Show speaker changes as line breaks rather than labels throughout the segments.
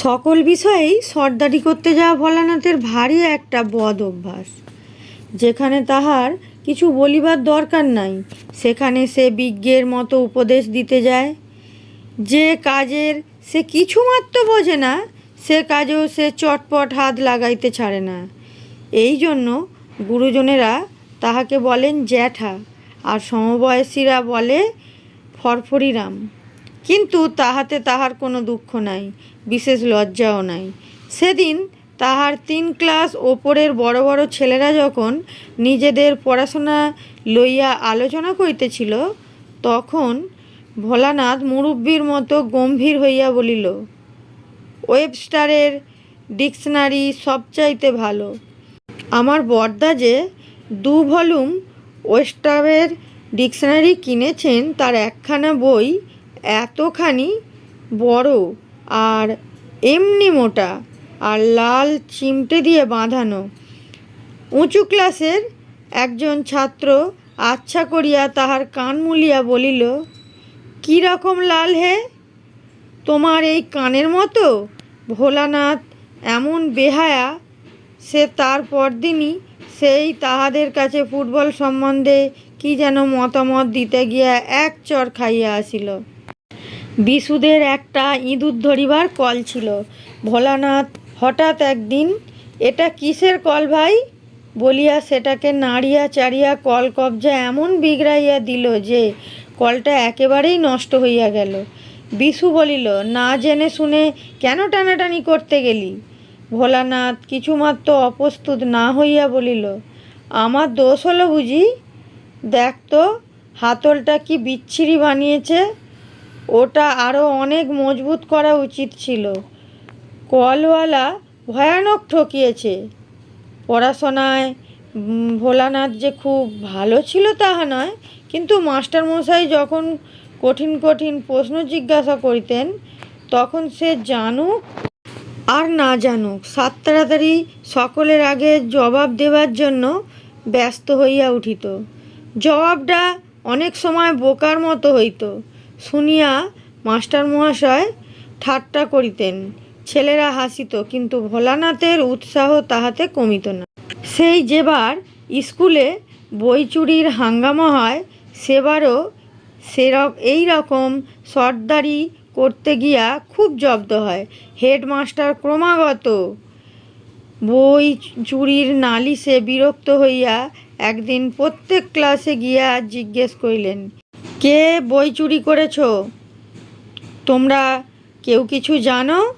সকল বিষয়েই সর্দারি করতে যাওয়া ভোলানাথের ভারী একটা বদ অভ্যাস। যেখানে তাহার কিছু বলিবার দরকার নাই, সেখানে সে বিজ্ঞের মতো উপদেশ দিতে যায়। যে কাজের সে কিছুমাত্র বোঝে না, সে কাজেও সে চটপট হাত লাগাইতে ছাড়ে না। এই জন্য গুরুজনেরা তাহাকে বলেন জ্যাঠা, আর সমবয়সীরা বলে ফরফরিরাম। কিন্তু তাহাতে তাহার কোনো দুঃখ নাই, বিশেষ লজ্জাও নাই। সেদিন তাহার তিন ক্লাস ওপরের বড় বড় ছেলেরা যখন নিজেদের পড়াশোনা লইয়া আলোচনা করিতেছিল, তখন ভোলানাথ মুরব্বীর মতো গম্ভীর হইয়া বলিল, ওয়েবস্টারের ডিকশনারি সবচাইতে ভালো। আমার বর্দা যে দু ভলুম ওয়েস্টারের ডিকশনারি কিনেছেন, তার একখানা বই এতখানি বড় আর এমনি মোটা আর লাল চিমটে দিয়ে বাঁধানো। উঁচু ক্লাসের একজন ছাত্র আচ্ছা করিয়া তাহার কান মুলিয়া বলিল, কী রকম লাল হে? তোমার এই কানের মতো? ভোলানাথ এমন বেহায়া, সে তার পরদিনই সেই তাহাদের কাছে ফুটবল সম্বন্ধে কি যেন মতামত দিতে গিয়া এক চর খাইয়া আসিল। বিশুদের একটা ইঁদুর ধরিবার কল ছিল। ভোলানাথ হঠাৎ একদিন, এটা কিসের কল ভাই? বলিয়া সেটাকে নাড়িয়া চাড়িয়া কল কবজা এমন বিগড়াইয়া দিল যে কলটা একেবারেই নষ্ট হইয়া গেল। বিশু বলিল, না জেনে শুনে কেন টানাটানি করতে গেলি? ভোলানাথ কিছুমাত্র অপ্রস্তুত না হইয়া বলিল, আমার দোষ হলো বুঝি? দেখ তো, হাতলটা কি বিচ্ছিরি বানিয়েছে? ওটা আরও অনেক মজবুত করা উচিত ছিল। কলওয়ালা ভয়ানক ঠকিয়েছে। পড়াশোনায় ভোলানাথ যে খুব ভালো ছিল তাহা নয়, কিন্তু মাস্টারমশাই যখন কঠিন কঠিন প্রশ্ন জিজ্ঞাসা করিতেন, তখন সে জানুক আর না জানুক, সাত তাড়াতাড়ি সকলের আগে জবাব দেবার জন্য ব্যস্ত হইয়া উঠিত। জবাবটা অনেক সময় বোকার মতো হইত। শুনিয়া মাস্টার মহাশয় ঠাট্টা করিতেন। ছেলেরা হাসিত, কিন্তু ভোলানাথের উৎসাহ তাহাতে কমিত না। সেই যেবার স্কুলে বই চুরির হাঙ্গামা হয়, সেবারও সেরক এই রকম সর্দারি করতে গিয়া খুব জব্দ হয়। হেডমাস্টার ক্রমাগত বই চুরির নালিশে বিরক্ত হইয়া একদিন প্রত্যেক ক্লাসে গিয়া জিজ্ঞেস করিলেন কে বই চুরি করেছ? তোমরা কেউ কিছু জানো?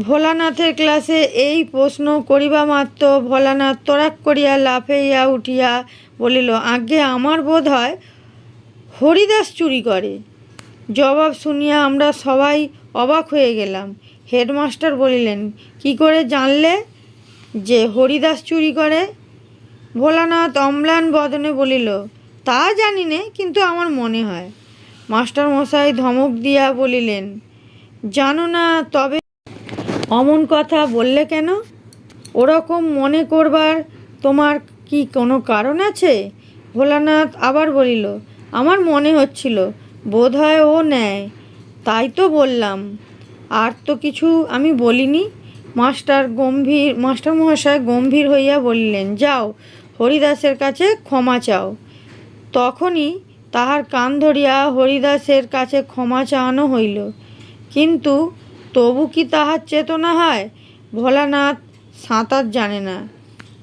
ভোলানাথের ক্লাসে এই প্রশ্ন করিবা মাত্র, ভোলানাথ তরাক করিয়া লাফাইয়া উঠিয়া বলিল আগে আমার বোধ হয় হরিদাস চুরি করে। জবাব শুনিয়া আমরা সবাই অবাক হয়ে গেলাম। হেডমাস্টার বলিলেন, কি করে জানলে যে হরিদাস চুরি করে? ভোলানাথ অম্লান বদনে বলিল তা জানি নে, কিন্তু আমার মনে হয়। মাস্টার মশাই ধমক দিয়া বলিলেন, জানো না, তবে অমন কথা বললে কেন? ওরকম মনে করবার তোমার কি কোনো কারণ আছে? ভোলানাথ আবার বলিল, আমার মনে হচ্ছিল বোধ হয় ও নেয় তাই তো বললাম। আর তো কিছু আমি বলিনি। মাস্টার গম্ভীর মাস্টার মহাশয় গম্ভীর হইয়া বলিলেন, যাও, হরিদাসের কাছে ক্ষমা চাও। তখনই তাহার কান ধরিয়া হরিদাসের কাছে ক্ষমা চাওয়ানো হইল। কিন্তু তবু কি তাহার চেতনা হয়? ভোলানাথ সাঁতার জানে না।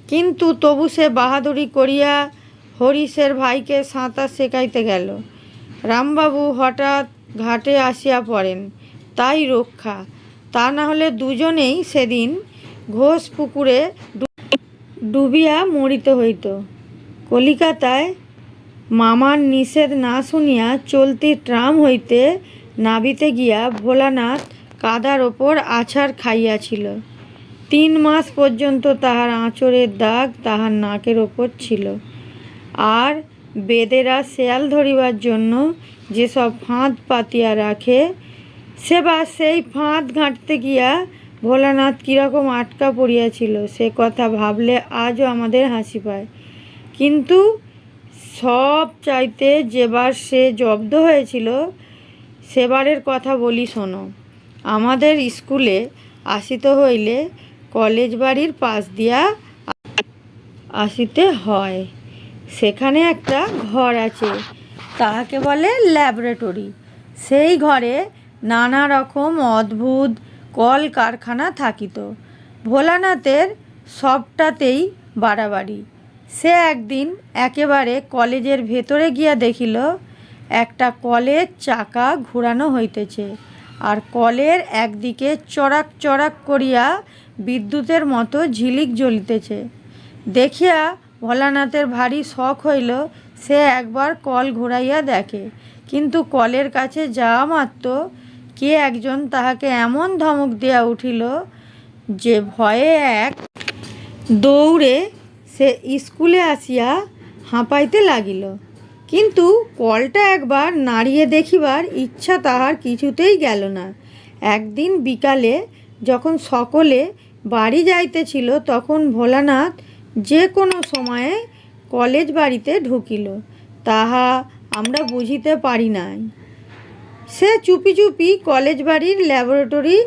কিন্তু তবু সে বাহাদুরি করিয়া হরিশের ভাইকে সাঁতার শেখাইতে গেল। রামবাবু হঠাৎ ঘাটে আসিয়া পড়েন। তাই রক্ষা। তা না হলে দুজনেই সেদিন ঘোষ পুকুরে ডুবিয়া মরিতে হইত। কলিকাতায় মামার নিষেধ না শুনিয়া চলতি ট্রাম হইতে নাবিতে গিয়া ভোলানাথ কাদার ওপর আছাড় খাইয়াছিল। তিন মাস পর্যন্ত তাহার আঁচড়ের দাগ তাহার নাকের ওপর ছিল। আর বেদেরা শেয়াল ধরিবার জন্য যেসব ফাঁদ পাতিয়া রাখে সেবার সেই ফাঁদ ঘাঁটতে গিয়া ভোলানাথ কীরকম আটকা পড়িয়াছিল, সে কথা ভাবলে আজও আমাদের হাসি পায়। কিন্তু সব চাইতে যেবার সে জব্দ হয়েছিল, সেবারের কথা বলি শোনো। আমাদের স্কুলে আসিতে হইলে কলেজ বাড়ির পাশ দিয়া আসিতে হয়। সেখানে একটা ঘর আছে, তাহাকে বলে ল্যাবরেটরি। সেই ঘরে নানা রকম অদ্ভুত কল কারখানা থাকিত। ভোলানাথের সবটাতেই বাড়াবাড়ি। সে একদিন একেবারে কলেজের ভেতরে গিয়া দেখিল, একটা কলের চাকা ঘোরানো হইতেছে আর কলের একদিকে চড়াক চড়াক করিয়া বিদ্যুতের মতো ঝিলিক জ্বলিতেছে। দেখিয়া ভোলানাথের ভারী শখ হইল, সে একবার কল ঘুরাইয়া দেখে, কিন্তু কলের কাছে যাওয়া মাত্র কে একজন তাহাকে এমন ধমক দিয়া উঠিল যে ভয়ে এক দৌড়ে সে স্কুলে আসিয়া হাঁপাইতে লাগিল। কিন্তু কলটা একবার নাড়িয়ে দেখিবার ইচ্ছা তাহার কিছুতেই গেল না। একদিন বিকালে যখন সকলে বাড়ি যাইতেছিল, তখন ভোলানাথ যে কোনো সময়ে কলেজ বাড়িতে ঢুকিল। তাহা আমরা বুঝিতে পারি নাই। সে চুপি চুপি কলেজ বাড়ির ল্যাবরেটরি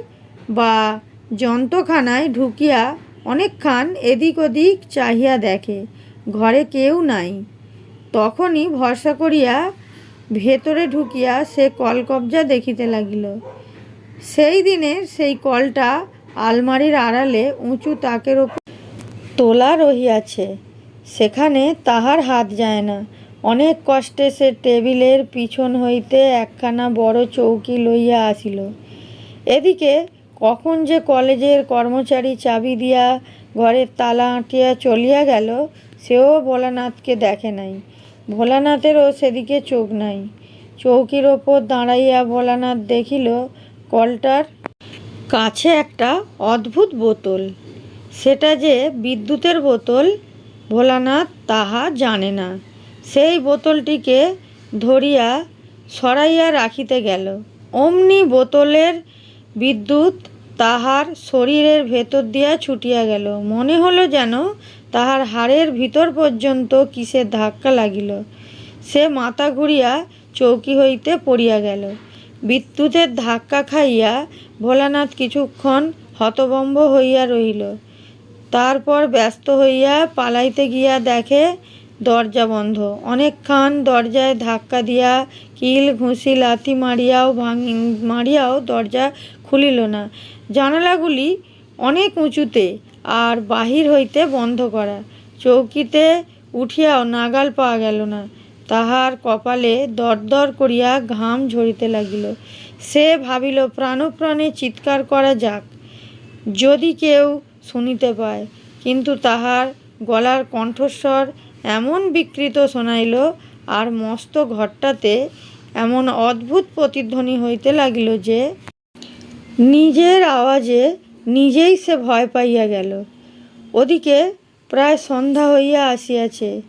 বা যন্ত্রখানায় ঢুকিয়া অনেকক্ষণ এদিক ওদিক চাহিয়া দেখে, ঘরে কেউ নাই। তখনই ভরসা করিয়া ভেতরে ঢুকিয়া সে কলকবজা দেখিতে লাগিল। সেই দিনের সেই কলটা আলমারির আড়ালে উঁচু তাকের ওপর তোলা রহিয়াছে। সেখানে তাহার হাত যায় না। অনেক কষ্টে সে টেবিলের পিছন হইতে একখানা বড় চৌকি লইয়া আসিল। এদিকে কখন যে কলেজের কর্মচারী চাবি দিয়া ঘরের তালা আঁটিয়া চলিয়া গেল, সেও ভোলানাথকে দেখে নাই। ভোলানাথেরও সেদিকে চোখ নাই। চৌকির ওপর দাঁড়াইয়া ভোলানাথ দেখিল, কলটার কাছে একটা অদ্ভুত বোতল। সেটা যে বিদ্যুতের বোতল, ভোলানাথ তাহা জানে না। সেই বোতলটিকে ধরিয়া সরাইয়া রাখিতে গেল। অমনি বোতলের বিদ্যুৎ তাহার শরীরের ভেতর দিয়া ছুটিয়া গেল। মনে হলো যেন তাহার হাড়ের ভিতর পর্যন্ত কিসের ধাক্কা লাগিল। সে মাথা ঘুরিয়া চৌকি হইতে পড়িয়া গেল। বিদ্যুতের ধাক্কা খাইয়া ভোলানাথ কিছুক্ষণ হতভম্ব হইয়া রহিল। তারপর ব্যস্ত হইয়া পালাইতে গিয়া দেখে দরজা বন্ধ। অনেকক্ষণ দরজায় ধাক্কা দিয়া কিল, ঘুষি, লাথি মারিয়াও ভাঙি মারিয়াও দরজা খুলিল না। জানালাগুলি অনেক উঁচুতে আর বাহির হইতে বন্ধ করা। চৌকিতে উঠিয়াও নাগাল পাওয়া গেল না। তাহার কপালে দরদর করিয়া ঘাম ঝরিতে লাগিল। সে ভাবিল, প্রাণপ্রাণে চিৎকার করা যাক। যদি কেউ শুনিতে পায়। কিন্তু তাহার গলার কণ্ঠস্বর এমন বিকৃত শোনাইল, আর মস্ত ঘরটাতে এমন অদ্ভুত প্রতিধ্বনি হইতে লাগিল যে নিজের আওয়াজে নিজেই সে ভয় পাইয়া গেল। ওদিকে প্রায় সন্ধ্যা হইয়া আসিয়াছে।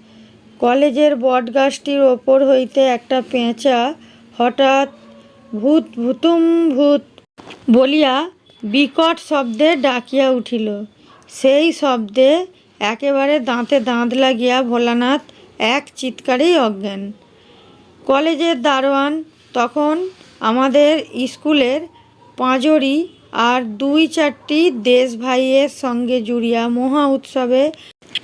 কলেজের বটগাছটির ওপর হইতে একটা পেঁচা হঠাৎ ভূত ভূতুম ভূত বলিয়া বিকট শব্দে ডাকিয়া উঠিল। সেই শব্দে একেবারে দাঁতে দাঁত লাগিয়া ভোলানাথ এক চিৎকারেই অজ্ঞান। কলেজের দারোয়ান তখন আমাদের স্কুলের পাঁজরি আর দুই চারটি দেশ ভাইয়ের সঙ্গে জুড়িয়া মহা উৎসবে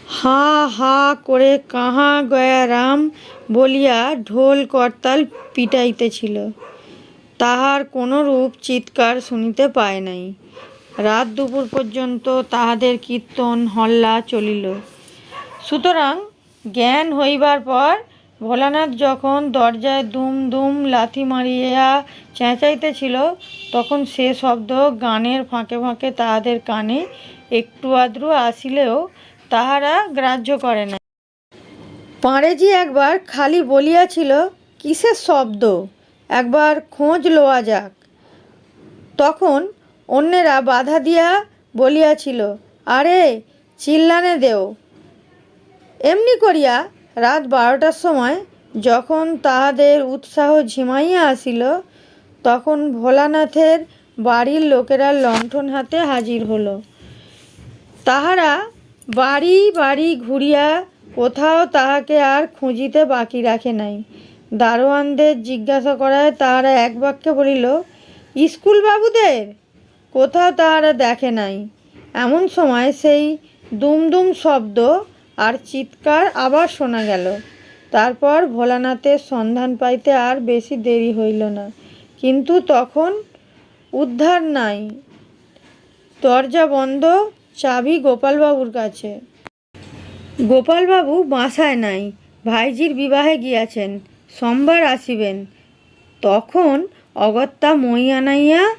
হা হা করে কাহা গয়া রাম বলিয়া ঢোল করতাল পিটাইতেছিল। তাহার কোনো রূপ চিৎকার শুনিতে পায় নাই। রাত দুপুর পর্যন্ত তাহাদের কীর্তন, হল্লা চলিল। সুতরাং জ্ঞান হইবার পর ভোলানাথ যখন দরজায় দুম দুম লাথি মারিয়া চেঁচাইতেছিল, তখন সে শব্দ গানের ফাঁকে ফাঁকে তাহাদের কানে একটু আদ্রু আসিলেও তাহারা গ্রাহ্য করে না পাঁড়েজি একবার খালি বলিয়াছিল কিসের শব্দ? একবার খোঁজ লওয়া যাক। তখন অন্যেরা বাধা দিয়া বলিয়াছিল, আরে, চিল্লানে দেও। এমনি করিয়া রাত বারোটার সময় যখন তাহাদের উৎসাহ ঝিমাইয়া আসিল, তখন ভোলানাথের বাড়ির লোকেরা লণ্ঠন হাতে হাজির হলো। তাহারা বাড়ি বাড়ি ঘুরিয়া কোথাও তাহাকে আর খুঁজিতে বাকি রাখে নাই। দারোয়ানদের জিজ্ঞাসা করায় তাহারা এক বাক্যে বলিল স্কুল বাবুদের কোথাও তাহারা দেখে নাই। এমন সময় সেই দুমদুম শব্দ আর চিৎকার আবার শোনা গেল। তারপর ভোলানাথের সন্ধান পাইতে আর বেশি দেরি হইল না। কিন্তু তখন উদ্ধার নাই। দরজা বন্ধ, চাবি গোপালবাবুর কাছে। গোপালবাবু বাসায় নাই, ভাইজির বিবাহে গিয়াছেন, সোমবার আসিবেন। তখন অগত্যা মই আনাইয়া,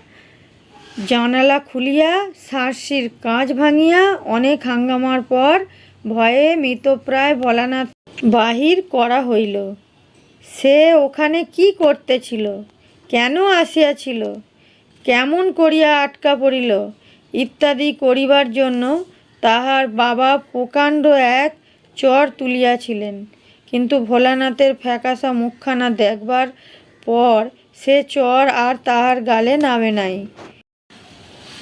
জানালা খুলিয়া, সার্সির কাঁচ ভাঙিয়া, অনেক হাঙ্গামার পর ভয়ে মৃতপ্রায় ভোলানাথ বাহির করা হইল। সে ওখানে কি করতেছিল? কেন আসিয়াছিল? কেমন করিয়া আটকা পড়িল? ইত্যাদি করিবার জন্য তাহার বাবা প্রকাণ্ড এক চর তুলিয়াছিলেন। কিন্তু ভোলানাথের ফ্যাকাশা মুখখানা দেখবার পর সে চর আর তাহার গালে নামে নাই।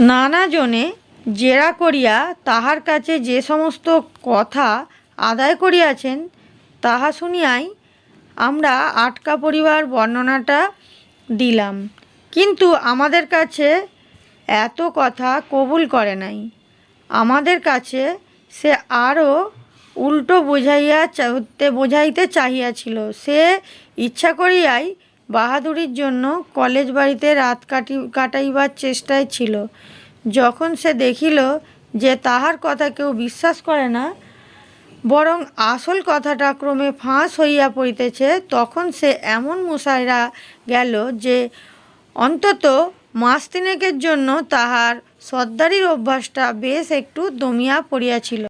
নানা জনে জেরা করিয়া তাহার কাছে যে সমস্ত কথা আদায় করিয়াছেন, তাহা শুনিয়াই আমরা আটকা পরিবার বর্ণনাটা দিলাম। কিন্তু আমাদের কাছে এত কথা কবুল করে নাই। আমাদের কাছে সে আরও উল্টো বোঝাইয়া চাইতে বোঝাইতে চাহিয়াছিল। সে ইচ্ছা করিয়াই বাহাদুরির জন্য কলেজ বাড়িতে রাত কাটি, কাটাইবার চেষ্টায় ছিল। যখন সে দেখিল যে তাহার কথা কেউ বিশ্বাস করে না, বরং আসল কথাটা ক্রমে ফাঁস হইয়া পড়িতেছে, তখন সে এমন মুসাইরা গেল যে অন্তত মাস তিনেকের জন্য তাহার সর্দারির অভ্যাসটা বেশ একটু দমিয়া পড়িয়াছিল।